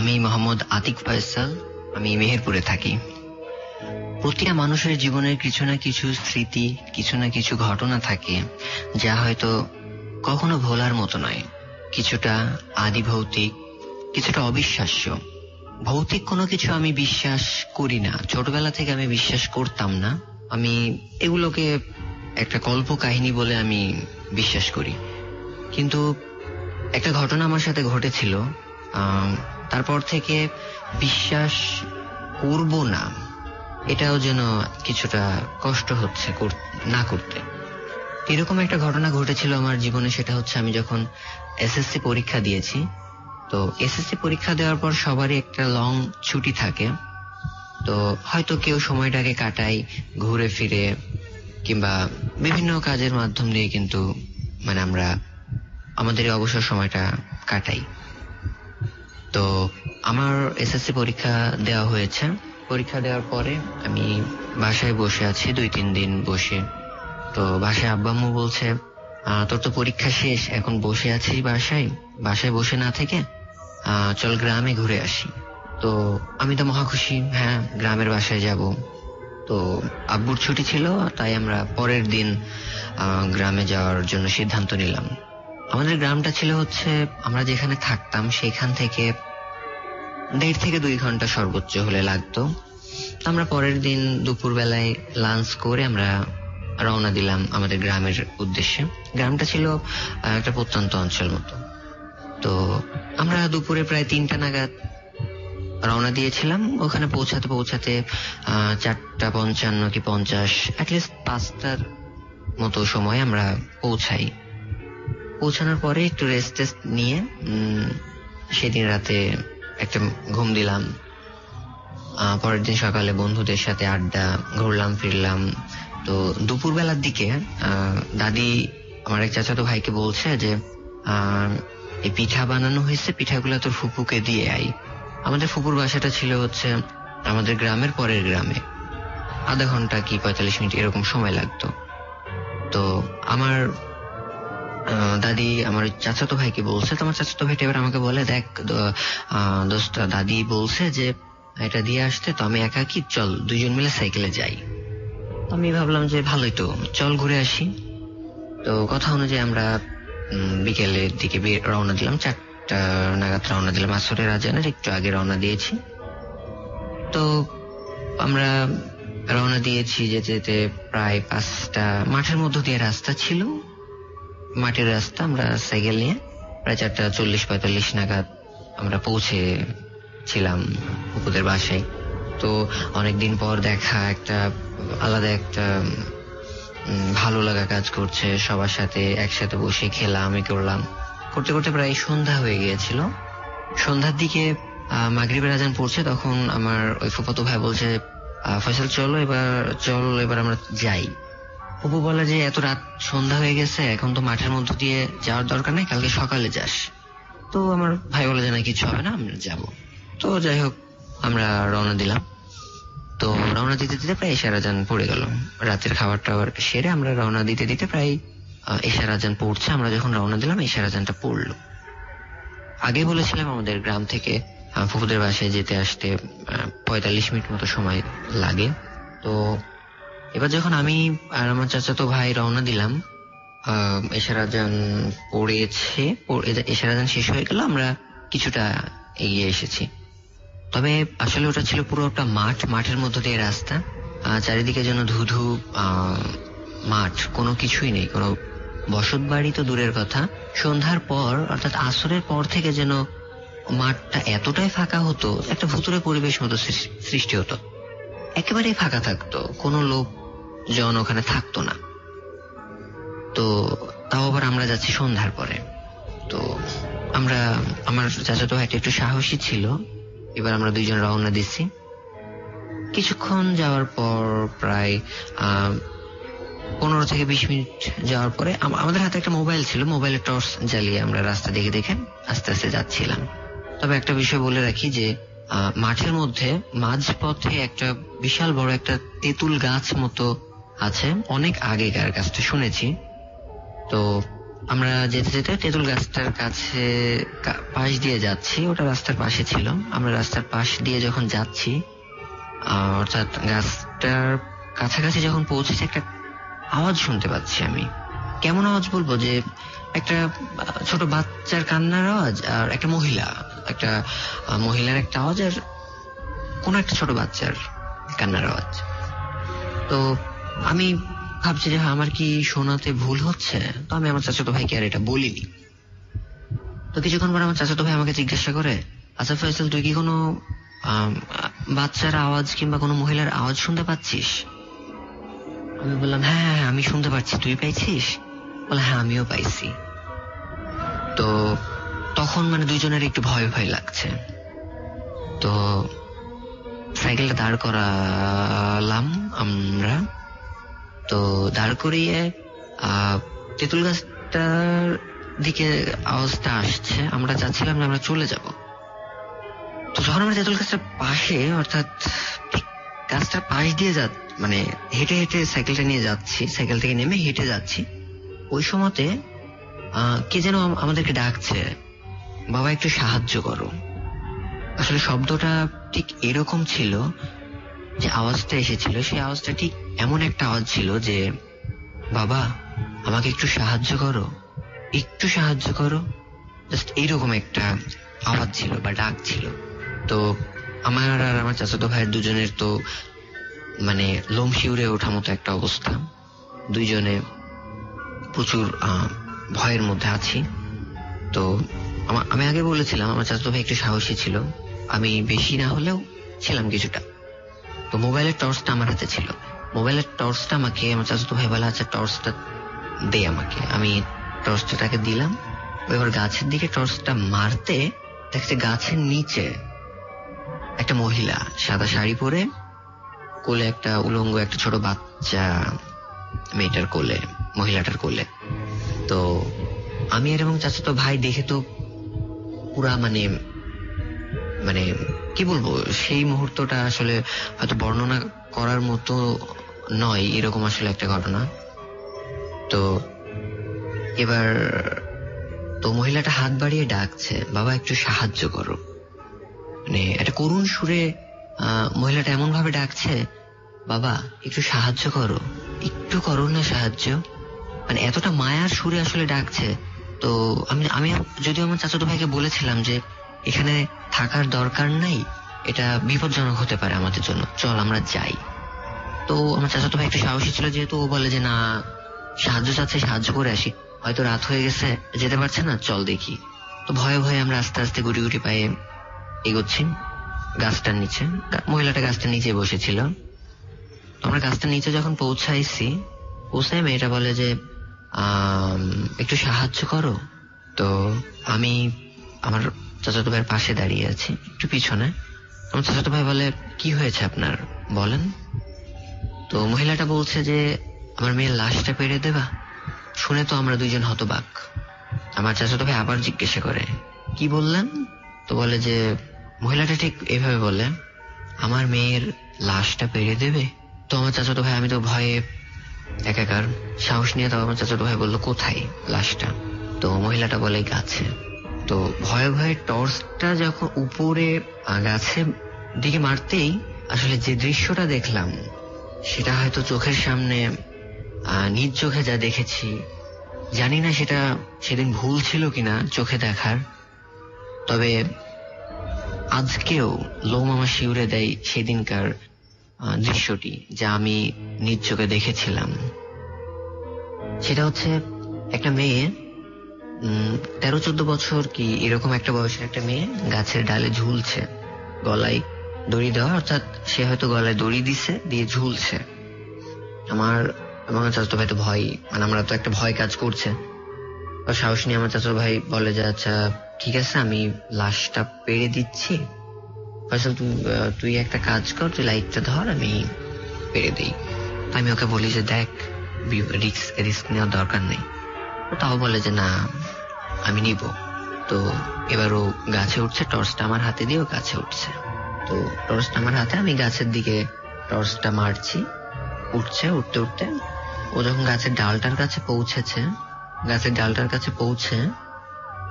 আমি মোহাম্মদ আতিক ফয়সাল, আমি মেহেরপুরে থাকি। প্রতিটা মানুষের জীবনের কিছু না কিছু স্মৃতি, কিছু না কিছু ঘটনা থাকে, যা হয়তো কখনো ভোলার মতো নয়। কিছুটা আদি ভৌতিক কিছুটা অবিশ্বাস্য। ভৌতিক কোনো কিছু আমি বিশ্বাস করি না। ছোটবেলা থেকে আমি বিশ্বাস করতাম না। আমি এগুলোকে একটা কল্প কাহিনী বলে আমি বিশ্বাস করি। কিন্তু একটা ঘটনা আমার সাথে ঘটেছিল তারপর থেকে বিশ্বাস করব না, এটাও যেন কিছুটা কষ্ট হচ্ছে না করতে। এরকম একটা ঘটনা ঘটেছিল আমার জীবনে, সেটা হচ্ছে আমি যখন এসএসসি পরীক্ষা দিয়েছি, তো এসএসসি পরীক্ষা দেওয়ার পর সবারই একটা লং ছুটি থাকে। তো হয়তো কেউ সময়টাকে কাটায় ঘুরে ফিরে, কিংবা বিভিন্ন কাজের মাধ্যম দিয়ে কিন্তু মানে আমরা আমাদের অবসর সময়টা কাটাই। তো আমার এসএসসি পরীক্ষা দেওয়া হয়েছে। পরীক্ষা দেওয়ার পরে আমি বাসায় বসে আছি দুই তিন দিন বসে। তো বাসায় আব্বা আম্মু বলছে "আহ, তোর তো পরীক্ষা শেষ এখন বসে আছিস বাসায়? বাসায় বসে না থেকে চল গ্রামে ঘুরে আসি। তো আমি তো মহা খুশি হ্যাঁ গ্রামের বাসায় যাব। তো আব্বুর ছুটি ছিল তাই আমরা পরের দিন গ্রামে যাওয়ার জন্য সিদ্ধান্ত নিলাম। আমাদের গ্রামটা ছিল হচ্ছে, আমরা যেখানে থাকতাম সেখান থেকে দেড় থেকে দুই ঘণ্টা সর্বোচ্চ হলে লাগতো। আমরা পরের দিন দুপুর বেলায় লাঞ্চ করে আমরা রওনা দিলাম আমাদের গ্রামের উদ্দেশ্যে। গ্রামটা ছিল একটা প্রত্যন্ত অঞ্চল মতো। তো আমরা দুপুরে প্রায় তিনটা নাগাদ রওনা দিয়েছিলাম। ওখানে পৌঁছাতে পৌঁছাতে চারটা পঞ্চান্ন কি পঞ্চাশ অ্যাটলিস্ট পাঁচটার মতো সময় আমরা পৌঁছাই। পৌঁছানোর পরে একটু রেস্ট টেস্ট নিয়ে সেদিন রাতে একটা ঘুম দিলাম। পরের দিন সকালে বন্ধুদের সাথে আড্ডা, ঘুরলাম, ফিরলাম। তো দুপুরবেলার দিকে দাদি, আমার এক চাচাতো ভাইকে বলছে যে এই পিঠা বানানো হয়েছে, পিঠাগুলো তোর ফুপুকে দিয়ে আই আমাদের ফুপুর বাসাটা ছিল হচ্ছে আমাদের গ্রামের পরের গ্রামে। আধা ঘণ্টা কি পঁয়তাল্লিশ মিনিট এরকম সময় লাগতো। তো আমার দাদি, আমার চাচাতো ভাইকে বলছে। তোমার চাচাতো ভাইটা এবার আমাকে বলে, দেখ দোস্ত, দাদি বলছে যে, এটা দিয়ে আসতে তো আমি একাকি চল, দুইজন মিলে সাইকেলে যাই। আমি ভাবলাম যে, ভালোই তো, চল ঘুরে আসি। তো কথা অনুযায়ী আমরা বিকেলের দিকে রওনা দিলাম। চারটা নাগাদ রওনা দিলাম। আসরের আজানের একটু আগে রওনা দিয়েছি। তো আমরা রওনা দিয়েছি যেতে যেতে প্রায় পাঁচটা, মাঠের মধ্য দিয়ে রাস্তা ছিল। মাটির রাস্তা আমরা সাইকেল নিয়ে প্রায় চারটা চল্লিশ পঁয়তাল্লিশ নাগাদ আমরা পৌঁছেছিলাম উপদের বাসায়। তো অনেকদিন পর দেখা একটা আলাদা একটা ভালো লাগা কাজ করছে। সবার সাথে একসাথে বসে খেলাম এ করলাম। করতে করতে প্রায় সন্ধ্যা হয়ে গিয়েছিল। সন্ধ্যার দিকে মাগরিবের আজান পড়ছে তখন আমার ওই ফুফাতো ভাই বলছে আহ, ফয়সাল চলো এবার চল এবার আমরা যাই। অপু বলে যে এত রাত সন্ধ্যা হয়ে গেছে এখন তো মাঠের মধ্য দিয়ে যাওয়ার দরকার নেই কালকে সকালে যাস। তো আমার ভাই বলে যে না কিছু হবে না আমরা যাব। তো যাই হোক আমরা রওনা দিলাম। তো রওনা দিতে দিতে প্রায় এশার আজান পড়ে গেল। রাতের খাবার টাবার সেরে আমরা রওনা দিতে দিতে প্রায় আহ, এশার আজান পড়ছে। আমরা যখন রওনা দিলাম এশার আজানটা পড়ল। আগে বলেছিলাম আমাদের গ্রাম থেকে ফুফুদের বাসায় যেতে আসতে পঁয়তাল্লিশ মিনিট মতো সময় লাগে। তো এবার যখন আমি আর আমার চাচাতো ভাই রওনা দিলাম আহ, এশার আজান পড়েছে পড়ে- এশার আজান শেষ হয়ে গেল আমরা কিছুটা এগিয়ে এসেছি। তবে আসলে ওটা ছিল পুরো একটা মাঠ মাঠের মধ্য দিয়ে রাস্তা। চারিদিকে যেন ধুধু মাঠ কোনো কিছুই নেই কোনো বসত বাড়ি তো দূরের কথা। সন্ধ্যার পর অর্থাৎ আসরের পর থেকে যেন মাঠটা এতটাই ফাঁকা হতো একটা ভুতুরে পরিবেশ মতো সৃষ্টি হতো। একেবারেই ফাঁকা থাকতো কোনো লোক জন ওখানে থাকতো না। তো তাও আবার আমরা যাচ্ছি সন্ধ্যার পরে। তো আমরা, আমার চাচাতো ভাইটা একটু সাহসী ছিল। এবার আমরা দুইজন রওনা দিচ্ছি। কিছুক্ষণ যাওয়ার পর প্রায় পনেরো থেকে বিশ মিনিট যাওয়ার পরে আমাদের হাতে একটা মোবাইল ছিল মোবাইলের টর্চ জ্বালিয়ে আমরা রাস্তা দেখে দেখে আস্তে আস্তে যাচ্ছিলাম। তবে একটা বিষয় বলে রাখি যে মাঠের মধ্যে মাঝপথে একটা বিশাল বড় একটা তেঁতুল গাছ মতো আছে, অনেক আগেকার গাছটা শুনেছি। তো আমরা যেতে যেতে তেঁতুল গাছটার কাছে পাশ দিয়ে যাচ্ছি, ওটা রাস্তার পাশে ছিল। আমরা রাস্তার পাশ দিয়ে যখন যাচ্ছি অর্থাৎ গাছটার কাছাকাছি যখন পৌঁছেছি, একটা আওয়াজ শুনতে পাচ্ছি আমি। কেমন আওয়াজ বলব যে, একটা ছোট বাচ্চার কান্নার আওয়াজ আর একটা মহিলা। একটা মহিলার একটা আওয়াজ আর কোন একটা ছোট বাচ্চার কান্নার আওয়াজ। তো আমি ভাবছি যে হ্যাঁ, আমার কি শোনাতে ভুল হচ্ছে? তো আমি আমার চাচাতো ভাইকে আর এটা বলিনি। তো কিছুক্ষণ পর আমার চাচাতো ভাই আমাকে জিজ্ঞাসা করে আচ্ছা ফয়সাল তুই কি কোনো বাচ্চার আওয়াজ কিংবা কোনো মহিলার আওয়াজ শুনতে পাচ্ছিস? আমি বললাম হ্যাঁ হ্যাঁ হ্যাঁ, আমি শুনতে পাচ্ছি। তুই পাইছিস? বলে হ্যাঁ আমিও পাইছি। তো তখন মানে দুইজনের একটু ভয় ভয় লাগছে। তো সাইকেলটা দাঁড় করালাম আমরা। তো দাঁড় করিয়ে তেঁতুল গাছটার দিকে আওয়াজটা আসছে। আমরা চাচ্ছিলাম যে আমরা চলে যাব। তো যখন আমরা তেঁতুল গাছটার পাশে, অর্থাৎ গাছটার পাশ দিয়ে যা মানে হেঁটে হেঁটে সাইকেলটা নিয়ে যাচ্ছি, সাইকেল থেকে নেমে হেঁটে যাচ্ছি, ওই সময়তে কে যেন আমাদেরকে ডাকছে, বাবা, একটু সাহায্য করো। আসলে শব্দটা ঠিক এরকম ছিল যে আওয়াজটা এসেছিল, সেই আওয়াজটা ঠিক এমন একটা আওয়াজ ছিল যে, বাবা, আমাকে একটু সাহায্য করো, একটু সাহায্য করো। জাস্ট এইরকম একটা আওয়াজ ছিল বা ডাক ছিল। তো আমার আর আমার চাচাতো ভাইয়ের দুজনের তো মানে লোম শিউরে ওঠা মতো একটা অবস্থা। দুইজনে প্রচুর ভয়ের মধ্যে আছি। তো আমি আগে বলেছিলাম, আমার চাচাতো ভাই একটু সাহসী ছিল। আমি বেশি না হলেও ছিলাম কিছুটা। তো মোবাইলের টর্চটা আমার হাতে ছিল। মোবাইলের টর্চটা আমাকে, আমার চাচাতো ভাই বলা আচ্ছা টর্চটা দে আমাকে। আমি টর্চটা তাকে দিলাম। এবার গাছের দিকে টর্চটা মারতে দেখছে গাছের নিচে একটা মহিলা সাদা শাড়ি পরে কোলে একটা উলঙ্গ, একটা ছোট বাচ্চা মেয়েটার কোলে, মহিলাটার কোলে। তো আমি এবং চাচাতো ভাই দেখে তো পুরা মানে মানে কি বলব, সেই মুহূর্তটা আসলে হয়তো বর্ণনা করার মতো নয়, এরকম আসলে একটা ঘটনা। তো, এবার তো মহিলাটা হাত বাড়িয়ে ডাকছে, বাবা, একটু সাহায্য করো। মানে একটা করুণ সুরে মহিলাটা এমন ভাবে ডাকছে, বাবা, একটু সাহায্য করো, একটু করো না সাহায্য। মানে এতটা মায়ার সুরে আসলে ডাকছে। তো, আমি আমি, যদিও আমার চাচাতো ভাইকে বলেছিলাম যে এখানে থাকার দরকার নাই, এটা বিপজ্জনক হতে পারে আমাদের জন্য। চল, আমরা যাই। তো আমার চাচাতো ভাই একটু সাহসী ছিল যেহেতু ও বলে যে, না, সাহায্য চাচ্ছে, সাহায্য করে আসি। হয়তো রাত হয়ে গেছে, যেতে পারছে না, চল দেখি। তো ভয়ে ভয়ে আমরা আস্তে আস্তে গুটি গুটি পায়ে এগোচ্ছি। গাছটার নিচে মহিলাটা গাছটার নিচে বসেছিল। তো আমরা গাছটার নিচে যখন পৌঁছাইছি পৌঁছায় মেয়েটা বলে যে একটু সাহায্য করো। তো আমি আমার চাচাতো ভাইয়ের পাশে দাঁড়িয়ে আছি, একটু পিছনে। আমার চাচাতো ভাই বলে, কি হয়েছে আপনার? বলেন। তো মহিলাটা বলছে যে, আমার মেয়ের লাশটা পেরে দেবা। শুনে তো আমরা দুইজন হতবাক। আমার চাচাতো ভাই আবার জিজ্ঞাসা করে, কি বললেন? তো বলে যে, মহিলাটা ঠিক এভাবে বলে আমার মেয়ের লাশটা পেরে দেবে তো আমার চাচাতো ভাই, আমি তো ভয়ে একাকার সাহস নিয়ে তাও আমার চাচাতো ভাই বলল, কোথায় লাশটা? তো মহিলাটা বলে, গাছে। তো ভয়ে ভয়ে টর্চটা যখন উপরে গাছের দিকে মারতেই আসলে যে দৃশ্যটা দেখলাম, সেটা হয়তো চোখের সামনে নিজ চোখে যা দেখেছি, জানি না সেটা সেদিন ভুল ছিল কিনা চোখে দেখার। তবে আজকেও লোম আমার শিউরে দেয় সেদিনকার দৃশ্যটি যা আমি নিজ চোখে দেখেছিলাম। সেটা হচ্ছে একটা মেয়ে তেরো, চোদ্দ বছর কি এরকম একটা বয়সের একটা মেয়ে গাছের ডালে ঝুলছে, গলায় দড়ি দেওয়া, অর্থাৎ সে হয়তো গলায় দড়ি দিছে, দিয়ে ঝুলছে। আমার আমার চাচাতো ভাই তো ভয় মানে আমরা তো একটা ভয় কাজ করছে। সাহস নিয়ে আমার চাচাতো ভাই বলে যে আচ্ছা ঠিক আছে, আমি লাশটা পেরে দিচ্ছি। তুই একটা কাজ কর, তুই লাইটটা ধর, আমি পেরে দিই। আমি ওকে বলি যে, দেখ, রিস্ক রিস্ক নেওয়ার দরকার নেই। তাও বলে যে, না, আমি নিব। তো এবার ও গাছে উঠছে, টর্চটা আমার হাতে দিয়ে গাছে উঠছে। তো টর্চটা আমার হাতে, আমি গাছের দিকে টর্চটা মারছি। উঠছে, উঠতে উঠতে ও যখন গাছের ডালটার কাছে পৌঁছেছে, গাছের ডালটার কাছে পৌঁছে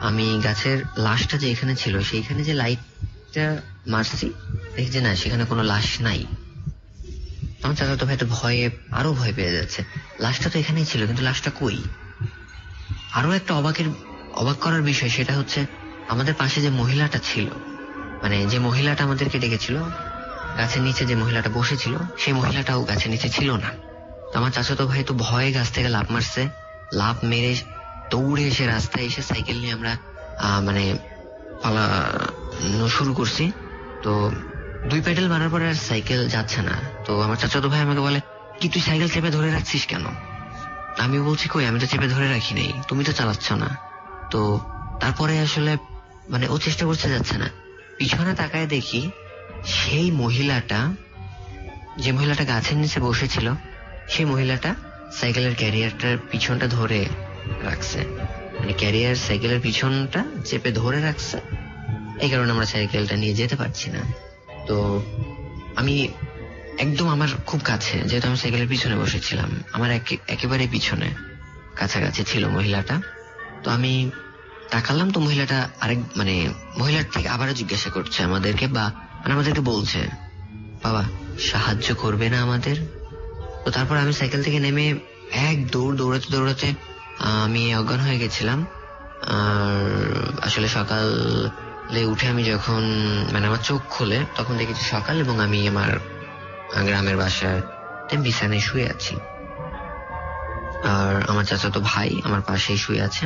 আমি গাছের লাশটা যে এখানে ছিল, সেইখানে যে লাইটটা মারছি দেখি যে না, সেখানে কোনো লাশ নাই। আমার চাচা তো ভাই তো ভয়ে আরও ভয় পেয়ে যাচ্ছে। লাশটা তো এখানেই ছিল, কিন্তু লাশটা কই? আরও একটা অবাকের, অবাক করার বিষয় সেটা হচ্ছে আমাদের পাশে যে মহিলাটা ছিল মানে যে মহিলাটা আমাদেরকে ডেকেছিল, গাছের নিচে যে মহিলাটা বসেছিল, সেই মহিলাটাও গাছের নিচে ছিল না। আমার চাচাতো ভাই তো ভয়ে গাছ থেকে লাভ মারছে লাভ মেরে দৌড়ে এসে রাস্তায় এসে সাইকেল নিয়ে আমরা মানে পালানো শুরু করছি। তো দুই প্যাডেল মারার পরে আর সাইকেল যাচ্ছে না। তো আমার চাচাতো ভাই আমাকে বলে, কি তুই সাইকেল চেপে ধরে রাখছিস কেন? আমি বলছি কই, আমি তো চেপে ধরে রাখি নাই। তুমি তো চালাচ্ছ না। তো তারপরে আসলে মানে ও চেষ্টা করতে যাচ্ছে না। পিছনে তাকায় দেখি সেই মহিলাটা, যে মহিলাটা গাছের নিচে বসেছিল, সেই মহিলাটা সাইকেলের ক্যারিয়ারটার পিছনটা ধরে রাখছে। মানে ক্যারিয়ার সাইকেলের পিছনটা চেপে ধরে রাখছে। এই কারণে আমরা সাইকেলটা নিয়ে যেতে পারছি না। তো আমি একদম আমার খুব কাছে, যেহেতু আমি সাইকেলের পিছনে বসেছিলাম। আমার একে- একেবারে পিছনে, কাছাকাছি ছিল মহিলাটা। তো আমি তাকালাম, তো মহিলাটা আরেক মানে মহিলার থেকে আবারও জিজ্ঞাসা করছে আমাদেরকে বা মানে আমাদেরকে বলছে, বাবা, সাহায্য করবে না আমাদের? তো তারপর আমি সাইকেল থেকে নেমে এক দৌড় দৌড়াতে দৌড়াতে, আমি অজ্ঞান হয়ে গেছিলাম। আর আসলে সকালে উঠে আমি যখন মানে আমার চোখ খুলে, তখন দেখেছি সকাল এবং আমি আমার গ্রামের বাসার বিছানায় শুয়ে আছি। আর আমার চাচাতো ভাই আমার পাশেই শুয়ে আছে।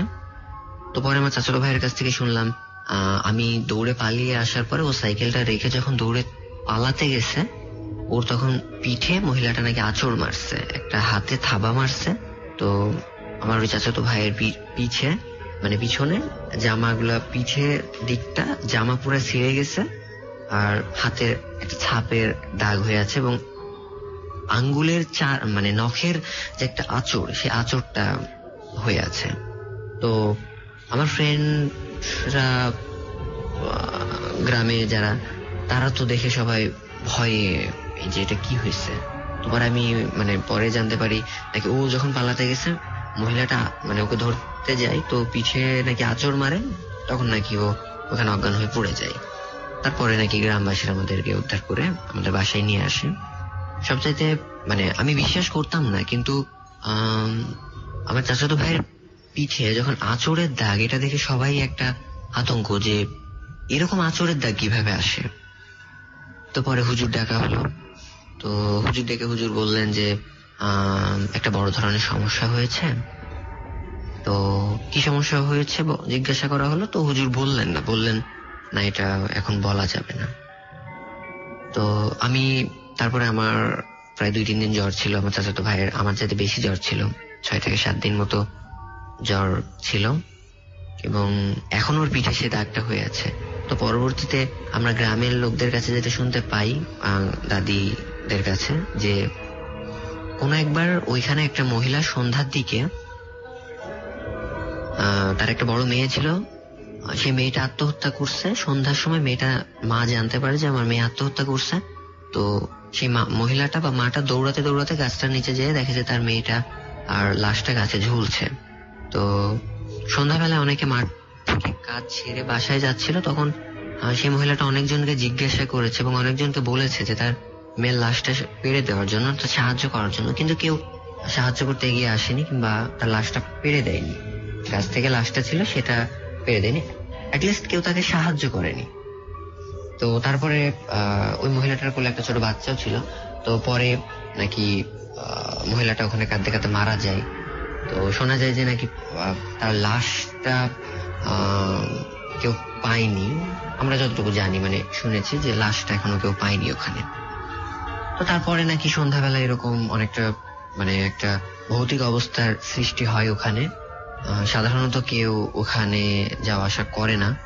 তো পরে আমার চাচাতো ভাইয়ের কাছ থেকে শুনলাম আমি দৌড়ে পালিয়ে আসার পরে ও সাইকেলটা রেখে যখন দৌড়ে পালাতে গেছে, ওর তখন পিঠে মহিলাটা নাকি আঁচড় মারছে, একটা হাতে থাবা মারছে। তো আমার ওই চাচাতো ভাইয়ের পিছে মানে পিছনে জামাগুলা পিছে দিকটা জামা পুরো ছিঁড়ে গেছে। আর হাতের একটা ছাপের দাগ হয়ে আছে এবং আঙ্গুলের চার মানে নখের যে একটা আঁচড়, সেই আঁচড়টা হয়ে আছে। তো আমার ফ্রেন্ডরা গ্রামে যারা, তারা তো দেখে সবাই ভয়ে যে এটা কি হয়েছে? তোমার আমি মানে পরে জানতে পারি, নাকি ও যখন পালাতে গেছে, মহিলাটা মানে ওকে ধরতে যায়, তো পিঠে নাকি আঁচড় মারে, তখন নাকি ও ওখানে অজ্ঞান হয়ে পড়ে যায়। তারপরে নাকি গ্রামবাসীরা আমাদেরকে উদ্ধার করে আমাদের বাসায় নিয়ে আসে। সবচাইতে মানে আমি বিশ্বাস করতাম না কিন্তু আম, আমার চাচাতো ভাইয়ের পিঠে যখন আঁচড়ের দাগ এটা দেখে সবাই একটা আতঙ্ক যে এরকম আঁচড়ের দাগ কীভাবে আসে। তো পরে হুজুর ডাকা হলো। তো হুজুর ডেকে হুজুর বললেন যে একটা বড় ধরনের সমস্যা হয়েছে। তো কি সমস্যা হয়েছে জিজ্ঞাসা করা হলো তো হুজুর বললেন না বললেন না, এটা এখন বলা যাবে না। তো আমি তারপরে আমার প্রায় দুই, তিন দিন জ্বর ছিল, আমার চাচাতো ভাইয়ের, আমার যাতে বেশি জ্বর ছিল, ছয় থেকে সাত দিন মতো জ্বর ছিল। এবং এখন ওর পিঠে সে দাগটা হয়ে আছে। তো পরবর্তীতে আমরা গ্রামের লোকদের কাছে যেটা শুনতে পাই দাদিদের কাছে, যে কোনো একবার ওইখানে একটা মহিলা সন্ধ্যার দিকে তার একটা বড় মেয়ে ছিল সেই মেয়েটা আত্মহত্যা করছে। সন্ধ্যার সময় মেয়েটা মা জানতে পারে যে আমার মেয়ে আত্মহত্যা করছে। তো সেই মহিলাটা বা মাটা দৌড়াতে দৌড়াতে গাছটার নিচে যেয়ে দেখে যে তার মেয়েটা আর লাশটা গাছে ঝুলছে। তো সন্ধ্যাবেলায় অনেকে মাঠ থেকে কাজ ছেড়ে বাসায় যাচ্ছিল। তখন সেই মহিলাটা অনেকজনকে জিজ্ঞাসা করেছে এবং অনেকজনকে বলেছে যে তার মেয়ের লাশটা পেড়ে দেওয়ার জন্য তার সাহায্য করার জন্য। কিন্তু কেউ সাহায্য করতে এগিয়ে আসেনি কিংবা তার লাশটা পেড়ে দেয়নি। গাছ থেকে লাশটা ছিল, সেটা পেড়ে দেয়নি। অ্যাটলিস্ট কেউ তাকে সাহায্য করেনি। তো তারপরে ওই মহিলাটার কোলে একটা ছোট বাচ্চাও ছিল। তো পরে নাকি মহিলাটা ওখানে কাঁদতে কাঁদতে মারা যায়। তো শোনা যায় যে নাকি তার লাশটা কেউ পায়নি। আমরা যতটুকু জানি মানে শুনেছি যে লাশটা এখনও কেউ পায়নি ওখানে। তো তারপরে নাকি সন্ধ্যাবেলা এরকম অনেকটা মানে একটা ভৌতিক অবস্থার সৃষ্টি হয় ওখানে। সাধারণত কেউ ওখানে যাওয়া আসা করে না।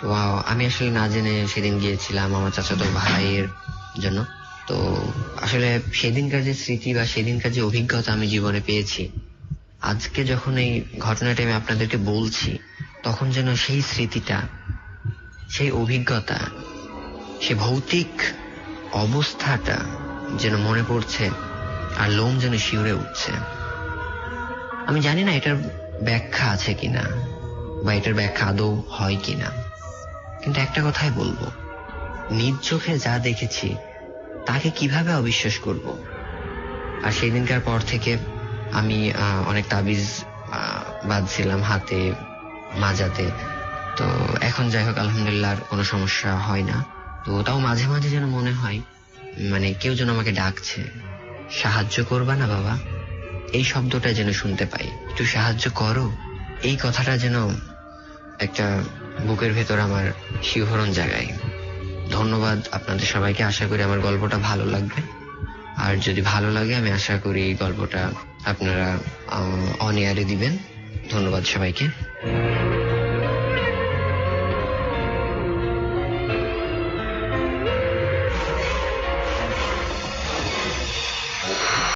তো আমি আসলে না জেনে সেদিন গিয়েছিলাম আমার চাচাতো ভাইয়ের জন্য। তো, আসলে সেদিনকার যে স্মৃতি বা সেদিনকার যে অভিজ্ঞতা আমি জীবনে পেয়েছি, আজকে যখন এই ঘটনাটা আমি আপনাদেরকে বলছি, তখন যেন সেই স্মৃতিটা, সেই অভিজ্ঞতা সে ভৌতিক অবস্থাটা যেন মনে পড়ছে আর লোম যেন শিউরে উঠছে। আমি জানি না এটার ব্যাখ্যা আছে কিনা? বা এটার ব্যাখ্যা আদৌ হয় কিনা? কিন্তু একটা কথাই বলব। নিজ চোখে যা দেখেছি, তাকে কীভাবে অবিশ্বাস করব? আর সেই দিনকার পর থেকে আমি অনেক তাবিজ বাঁধছিলাম হাতে, মাজাতে। তো এখন যাই হোক, আলহামদুলিল্লাহ কোনো সমস্যা হয় না। তো তাও মাঝে মাঝে যেন মনে হয় মানে কেউ যেন আমাকে ডাকছে। সাহায্য করবা না বাবা? এই শব্দটা যেন শুনতে পাই। একটু সাহায্য করো। এই কথাটা যেন একটা বুকের ভেতর আমার শিহরণ জাগায়। ধন্যবাদ আপনাদের সবাইকে। আশা করি আমার গল্পটা ভালো লাগবে। আর যদি ভালো লাগে, আমি আশা করি এই গল্পটা আপনারা অন এয়ারে দিবেন। ধন্যবাদ সবাইকে।